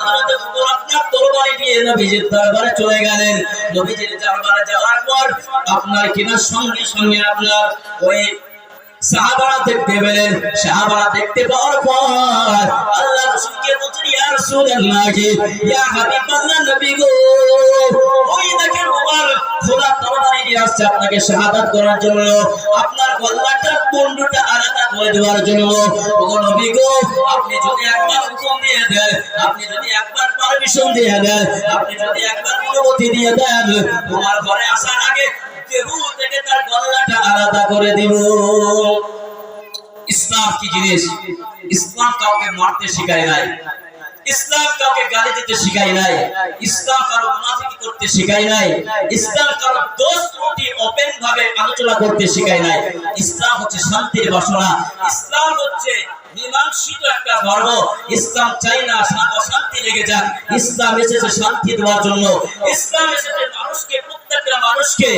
আপনার তরবারি নিয়ে নবীজির চলে গেলেন। নবীজির আপনার কিনা সঙ্গে সঙ্গে আপনার ওই সাহাবারা দেখতে পেলেন, সাহাবারা দেখতে পাওয়ার পর আল্লাহ রাসূলকে বলছেন, ইয়া রাসূলুল্লাহ, ইয়া হাবিবাল্লাহ নবী গো, ওই দেখেন ওমর খোলা তরবারি নিয়ে আসছে আপনাকে শাহাদাত করার জন্য, আপনার গলাটা মুন্ডুটা আলাদা করে দেওয়ার জন্য। ও নবী গো, আপনি যদি একবার হুকুম দিয়ে দেন, আপনি যদি একবার পারমিশন দিয়ে দেন, আপনি যদি একবার অনুমতি দিয়ে দেন তোমার ঘরে আসার আগে আলোচনা করতে শেখায় নাই। ইসলাম হচ্ছে শান্তির বাসনা। ইসলাম হচ্ছে মীমাংসিত একটা ধর্ম। ইসলাম চাই না শান্ত লেগে যাক। ইসলাম এসেছে শান্তি দেওয়ার জন্য। ইসলাম এসেছে মানুষকে মানুষকে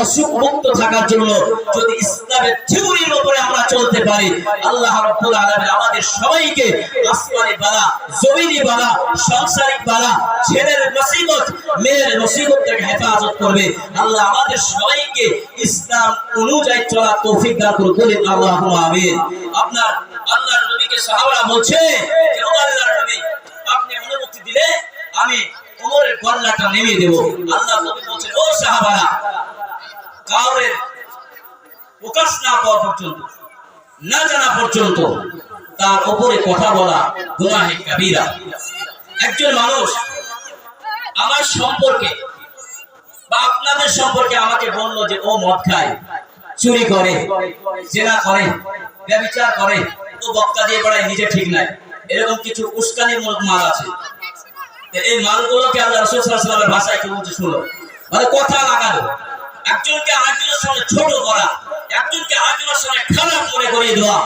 অসুখ মুক্ত থাকার জন্য যদি ইসলামের থিওরির উপরে আমরা চলতে পারি, আল্লাহ রাব্বুল আলামিন আমাদের সবাইকে আসমানি বালা, জমিনি বালা, সাংসারিক বালা, ছেলের মুসিবত মেয়ের মুসিবত থেকে হেফাজত করবে। আল্লাহ আমাদের সবাইকে ইসলাম অনুযায়ী চলার তৌফিক দান করুন। বলেন আল্লাহু আমিন। আপনার আল্লাহর নবীকে সাহাবারা বলছে আল্লাহর নবী, আপনি অনুমতি দিলে আমি ওমরের গল্লাটা নেমে দেব। আল্লাহ নবী বলছেন, ও সাহাবারা কাউরের প্রকাশ না পাওয়া পর্যন্ত, না জানা পর্যন্ত তার উপরে কথা বলা গুনাহে কাবিরা। একজন মানুষ আমার সম্পর্কে বা আপনাদের সম্পর্কে আমাকে বলল যে ও মদ খায়, চুরি করে, জেনা করে, ব্যবচার করে, ও বক্তা দিয়ে বেড়ায়, নিজে ঠিক নাই। এরকম কিছু উস্কানিমূলক মাল আছে। এই মালগুলোকে আল্লাহ রসুল সাল্লাল্লাহু ভাষায় কি বলছে শুনো? মানে কথা লাগানো। একজনকে আরেকজনের সঙ্গে ছোট করা, একজনকে আরেকজনের সঙ্গে খারাপ মনে করিয়ে দেওয়া।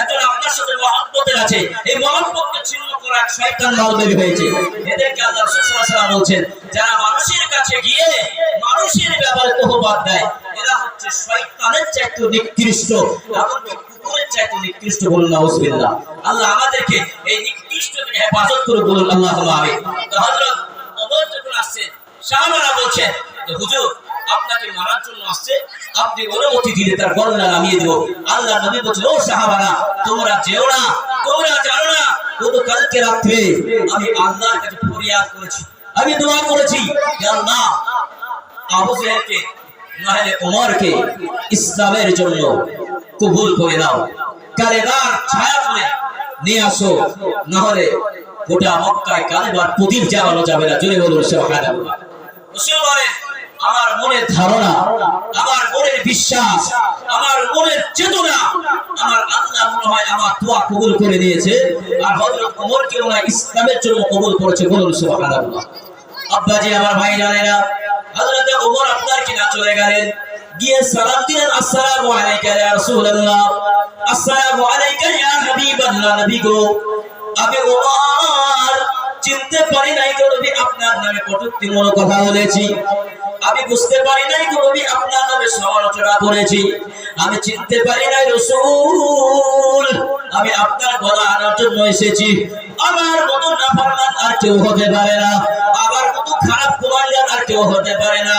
একজন আপনার সাথে মহব্বতের আছে, এই মহব্বতকে ছিন্ন করা এক শয়তান মালবের হয়েছে। এদেরকে আল্লাহ রাসূল সাল্লাল্লাহু বলছেন, যারা মানুষের কাছে গিয়ে মানুষের ব্যাপারে তহবাদ দেয়, এরা হচ্ছে শয়তানের চাইতে নিকৃষ্ট। এমনকি না না আমি ফরিয়াদ করেছি। ইসলামের জন্য কবুল করে দাও কালেদার ছায়া করে নিয়ে আসো, নাহলে গোটা মক্কায় কালেবার প্রদীপ জ্বালানো যাবে না। জুড়ে বলুন, সুবহানাল্লাহ। মুসলিম আমার মনের ধারণা, আমার মনের বিশ্বাস, আমার মনের চেতনা, আমার আল্লাহ মনে হয় আমার দোয়া কবুল করে দিয়েছে আর হযরত ওমরকে হয় ইসলামের জন্য কবুল করেছে। বলুন, সুবহানাল্লাহ। আব্বাজি, আমার ভাই জানেরা হযরত ওমর আপনার কিনা চলে গেলেন। গিয়ে সালাম দিলেন, আসসালামু আলাইকা ইয়া রাসূলুল্লাহ, আসসালামু আলাইকা ইয়া হাবিবাল্লাহ নবী গো। আমি ওমর চিনতে পারি নাই তো নবী, আপনার নামে কটূক্তিমূলক কথা বলেছি। আমি বুঝতে পারি নাই তো নবী, আপনার নামে সমালোচনা করেছি। আমি চিনতে পারি নাই রসুল, আমি আপনার গলা আনার জন্য এসেছি। আমার মতো নাফরমান আর কেউ হতে পারে না। আমার মতো খারাপ কুমারিয়ার আর কেউ হতে পারে না।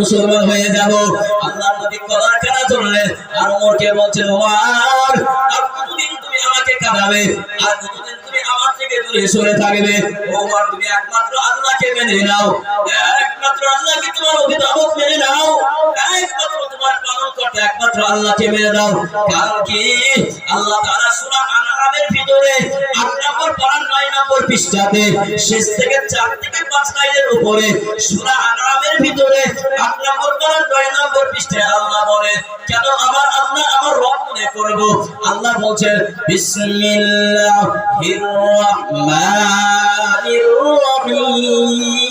মুসলমান হয়ে যাব আল্লাহ নবী কলার কানা ধরলেন, আর ওমরকে বলছেন আর কতদিন তুমি আমাকে কাঁদাবে? আর কতদিন তুমি আমার থেকে দূরে সরে থাকবে? ওমর, তুমি একমাত্র আল্লাহকে মেনে নাও। একমাত্র আল্লাহকে তোমার অভিভাবক মেনে নাও? একমাত্র তোমার পালন করতে একমাত্র আল্লাহকে মেনে নাও। কারণ আল্লাহ তাআলা সূরা আনআমের ভিতরে 8 নম্বর পারা 9 নম্বর পৃষ্ঠাতে শেষ থেকে 4 থেকে 5 লাইনের উপরে সূরা আনআমের ভিতরে 8 নম্বর 9 নম্বর নম্বর পৃষ্ঠায় আল্লাহ বলে কেন আমার আল্লাহ আমার রব মনে করব? আল্লাহ বলছেন, বিসমিল্লাহির রহমানির রহিম।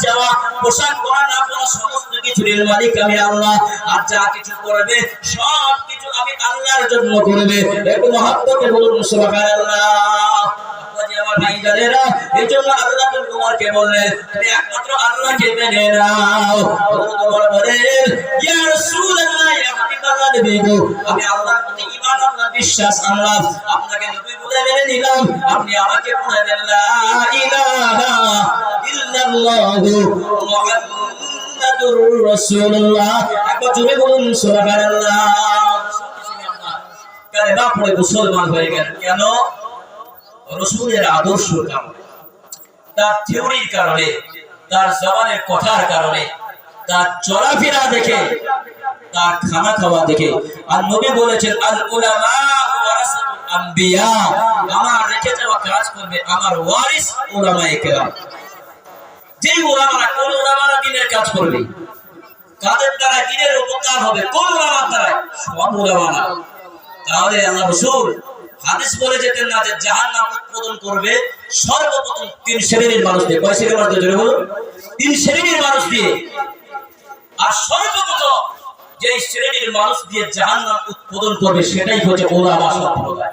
যাওয়া পোশাক পরা না পরা সমস্ত কিছুর মালিক আমি আল্লাহ। আর যা কিছু করবে সব কিছু আমি আল্লাহর জন্য করবে। একটু মহাত্মকে বলুন আল্লাহ। আপনাকে আমাকে বলে দেন, লা তার চলাফেরা দেখে, তার খানা খাওয়া দেখে। আর নবী বলেছেন আমার রেখে যাওয়া কাজ করবে আমার ওয়ারিস উলামায়ে কেরাম। যেই উলামারা কোন উলামারা দিনের কাজ করবে? কাদের দ্বারা দিনের উপকার হবে? কোন উলামার দ্বারা? সব উলামারা তাহলে আল্লাহ হাদিস বলে যেতেন না যে জাহান নাম উৎপাদন করবে সর্বপ্রথম তিন শ্রেণির মানুষ দিয়ে। কয় শ্রেণির মানুষ দিয়ে? তিন শ্রেণির মানুষ দিয়ে। আর সর্বপ্রথম যে শ্রেণির মানুষ দিয়ে জাহান নাম উৎপাদন করবে, সেটাই হচ্ছে ওলামা সম্প্রদায়।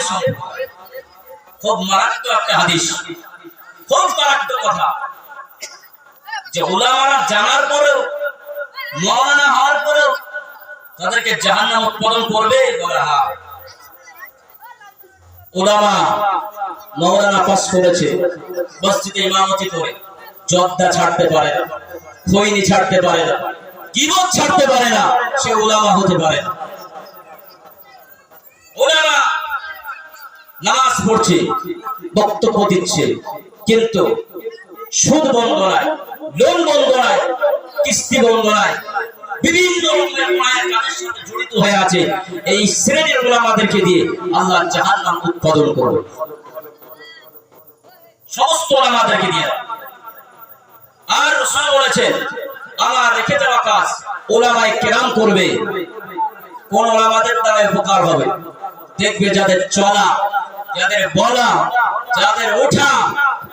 সম্প্রদায়। খুব মারাত্মক একটা হাদিস। খুব মারাত্মক কথা। যে ওলামারা জানার পরেও মৌলানা হওয়ার পরেও তাদেরকে জাহান্নাম উৎপাদন করবে বলে হ্যাঁ ওলামা পাস করেছে, মসজিদে ইমামতি করে, জর্দা ছাড়তে পারে না, খৈনি ছাড়তে পারে না, গিবত ছাড়তে পারে না, সে ওলামা হতে পারে না। ওলামা নামাজ পড়ছে, বক্তব্য দিচ্ছে, কিন্তু সুদ বন্ধ নয়, লোন বন্ধ নয়, কিস্তি বন্ধ নয়। সমস্ত আর বলেছেন রেখে করবে, কোন ওলামাদের দ্বারা উপকার হবে। দেখবে যাদের চলা, যাদের বলা, যাদের ওঠা,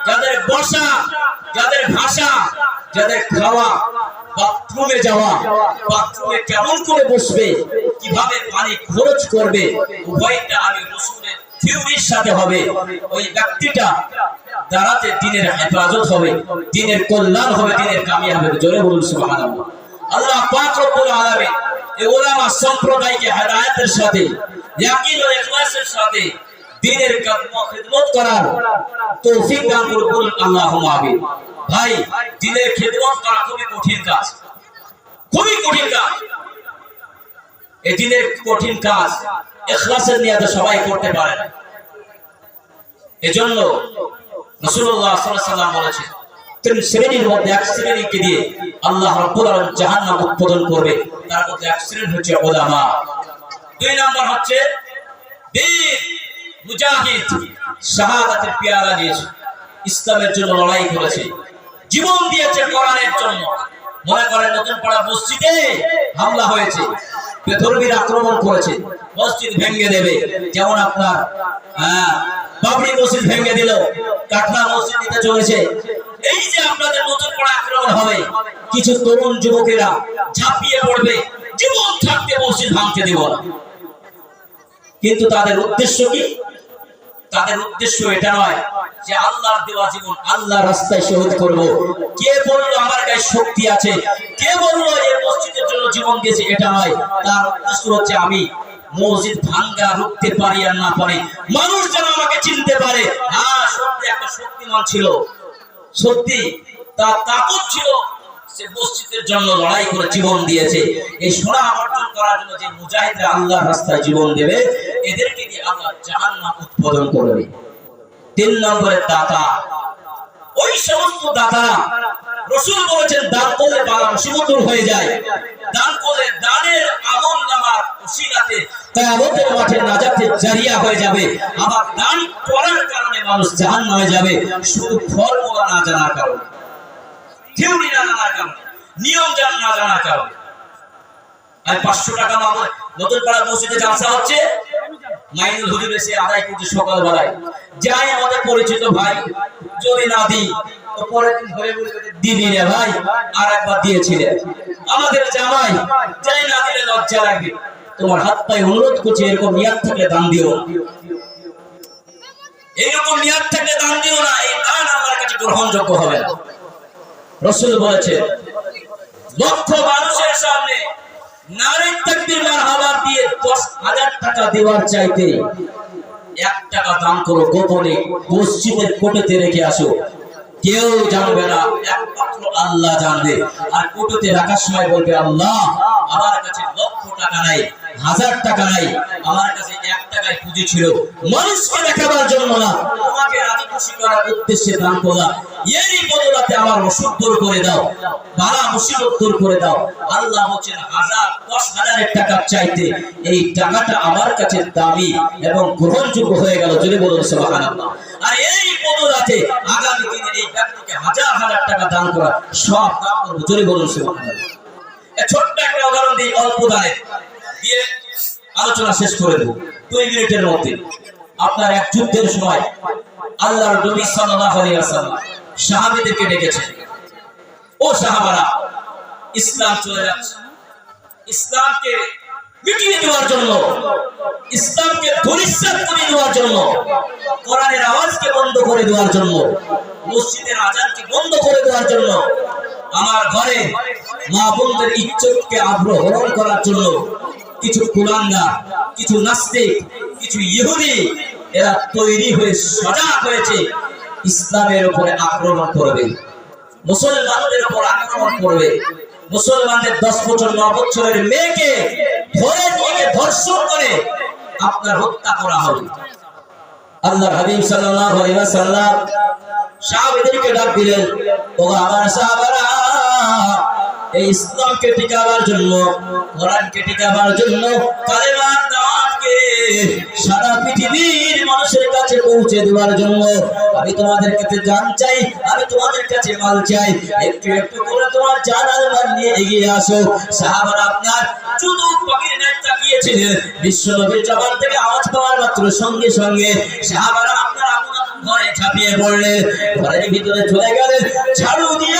যাদের বসা, যাদের ভাষা যাদের খাওয়া, বাথরুমে যাওয়া, বাথরুমে কেমন করে বসবে, কীভাবে পানি খরচ করবে, উভয়টা আমি রসুলের থিওরির সাথে হবে। ওই ব্যক্তিটা দাঁড়াতে দিনের হেফাজত হবে, দিনের কল্যাণ হবে, দিনের কামিয়াব হবে। জোরে বলুন, সুবহানাল্লাহ। আল্লাহ পাক রব্বুল আলামিন এই ওলামা সম্প্রদায়কে হেদায়েতের সাথে, ইয়াকিন ও ইখলাসের সাথে দিনের খিদমত করার তৌফিক দান করুন বলুন আমিন। ভাই, দিনের খিদমত করা খুবই কঠিন কাজ। খুবই কঠিন কাজ। এই দিনের কঠিন কাজ ইখলাসের নিয়তে সবাই করতে পারে না। এজন্য রাসূলুল্লাহ সাল্লাল্লাহু আলাইহি ওয়াসাল্লাম বলেছেন তিন শ্রেণির মধ্যে এক শ্রেণীকে দিয়ে আল্লাহ রাব্বুল আলামিন জাহান্নাম উৎপাদন করবে। তার মধ্যে এক শ্রেণি হচ্ছে উলামা। দুই নাম্বার হচ্ছে বীর মুজাহিদ শাহাদাতের পেয়ালা দিয়েছে। ইসলামের জন্য লড়াই করেছে। জীবন দিয়েছে কোরআনের জন্য। মনে করেন নতুন পাড়া মসজিদে হামলা হয়েছে। বেধর্মীর আক্রমণ করেছে। মসজিদ ভেঙে দেবে। যেমন আপনার হ্যাঁ বাবরি মসজিদ ভেঙে দিল। কাঠনা মসজিদ দিতে চলেছে। এই যে আপনাদের নতুন পাড়া আক্রমণ হবে, কিছু তরুণ যুবকেরা ঝাঁপিয়ে পড়বে, জীবন থাকতে মসজিদ ভাঙতে দেব কিন্তু তাদের উদ্দেশ্য কি? তাদের উদ্দেশ্য এটা নয় যে আল্লাহর দেওয়া জীবন আল্লাহ রাস্তায় শহীদ করব। কে বলল আমার গায়ে শক্তি আছে? কে বলল এই মসজিদের জন্য জীবন দিয়েছে? এটা নয়। তার উদ্দেশ্য হচ্ছে আমি মসজিদ ভাঙ্গা, রুখতে পারি আর না পারি। মানুষ যেন আমাকে চিনতে পারে। হ্যাঁ সত্যি একটা শক্তিমান ছিল। সত্যি, তার তাকত ছিল, সে মসজিদের জন্য লড়াই করে জীবন দিয়েছে। এই সোনা অর্জন করার জন্য যে মুজাহিদরা আল্লাহ রাস্তায় জীবন দেবে, এদেরকে দিয়ে আল্লাহ জাহান্নাম উৎপাদন করবে তিন নম্বরের দাতা ওই সমস্ত রসুল বলেছেন, দান করলে হয়ে যায়। দান করলে দানের আমল নামার মাঠে জারিয়া হয়ে যাবে। আবার দান করার কারণে মানুষ যাবে। শুধু না জানার কারণে। থিওরি না জানার কারণে। নিয়ম জান না জানার কারণে। পাঁচশো টাকা মামলা নতুন পাড়া মসজিদে জালসা হচ্ছে? মাইনুল হুজুর এসে আদায় করছে সকালবেলায়। যাই আমাদের পরিচিত ভাই যদি না দিই, তো পরের দিন ঘরে বলে দিদি রে ভাই। আর একবার দিয়েছিলেন আমাদের জামাই যাই না দিলে লজ্জা লাগবে তোমার হাত পায়ে অনুরোধ করছে, এরকম নিয়াত থাকলে দান দিও। এইরকম থাকলে দান দিও না, এই দান আমার কাছে গ্রহণযোগ্য হবে রসুল বলেছে, লক্ষ মানুষের সামনে নারী তাকবীর মারহাবা দিয়ে দশ হাজার টাকা দেওয়ার চাইতে এক টাকা দান করো গোপনে, মসজিদের কোটেতে রেখে আসো। কেউ জানবে না, একমাত্র আল্লাহ জানবে। আর কোটোতে রাখার সময় বলবে, আল্লাহ, আমার কাছে লক্ষ টাকা নাই, হাজার টাকা নাই, আমার কাছে এক টাকায় পুঁজি ছিল। মানুষকে দেখাবার জন্য না, তোমাকে রাজি খুশি করার উদ্দেশ্যে দান করলাম। এরই বদলাতে আমার অসুখ দূর করে দাও। বালা মুসিবত দূর করে দাও। আল্লাহ হচ্ছেন হাজার দশ হাজারের টাকার চাইতে এই টাকাটা আমার কাছে দামি এবং গ্রহণযোগ্য হয়ে গেল। যদি বলুন, সুবহানাল্লাহ। আর এই বদলাতে আগামী দিনে এই ব্যক্তিকে হাজার হাজার টাকা দান করা সব দান করব। যদি বলুন ছোট্ট একটা উদাহরণ দিই, অল্প দানে দিয়ে আলোচনা শেষ করে দেবো। দুই মিনিটের মধ্যে। আপনার এক যুদ্ধের সময় আল্লাহর নবী সাল্লাল্লাহু আলাইহি ওয়াসাল্লাম সাহাবীদেরকে ডেকেছেন ও সাহাবারা, ইসলাম চলে যাচ্ছে। ইসলামকে মিটিয়ে দেওয়ার জন্য, ইসলামকে ধরিষ্ঠাত করে দেওয়ার জন্য, কোরআনের আওয়াজকে বন্ধ করে দেওয়ার জন্য, মসজিদের আজানকে বন্ধ করে দেওয়ার জন্য, আমার ঘরে মা বোনদের ইজ্জতকে আগ্রহণ করার জন্য কিছু কুলাঙ্গা, কিছু নাস্তিক, কিছু ইহুদি, এরা তৈরি হয়ে সজাগ হয়েছে। ইসলামের উপরে আক্রমণ করবে। মুসলমানদের উপর আক্রমণ করবে। মুসলমানদের দশ বছর, ন বছরের মেয়েকে ধরে নিয়ে ধর্ষণ করে আপনার হত্যা করা হবে। আল্লাহ হাবিব এই ইসলামকে টিকাবার জন্য টিকাবার জন্য সারা পৃথিবীর মানুষের কাছে পৌঁছে দেওয়ার জন্য আমি তোমাদের কাছে চাই, আমি তোমাদের কাছে মাল চাই। একটু একটু করে তোমার নিয়ে এগিয়ে আসো। সাহাবারা আপনার ঘরের ভিতরে চলে ঝাড়ু দিয়ে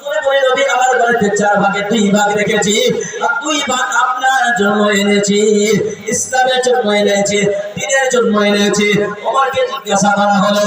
চার ভাগে রেখেছি। আপনার এনেছি, ইসলামের জন্য এনেছি, দিনের জন্য এনেছি। ওমরকে জিজ্ঞাসা করা হলো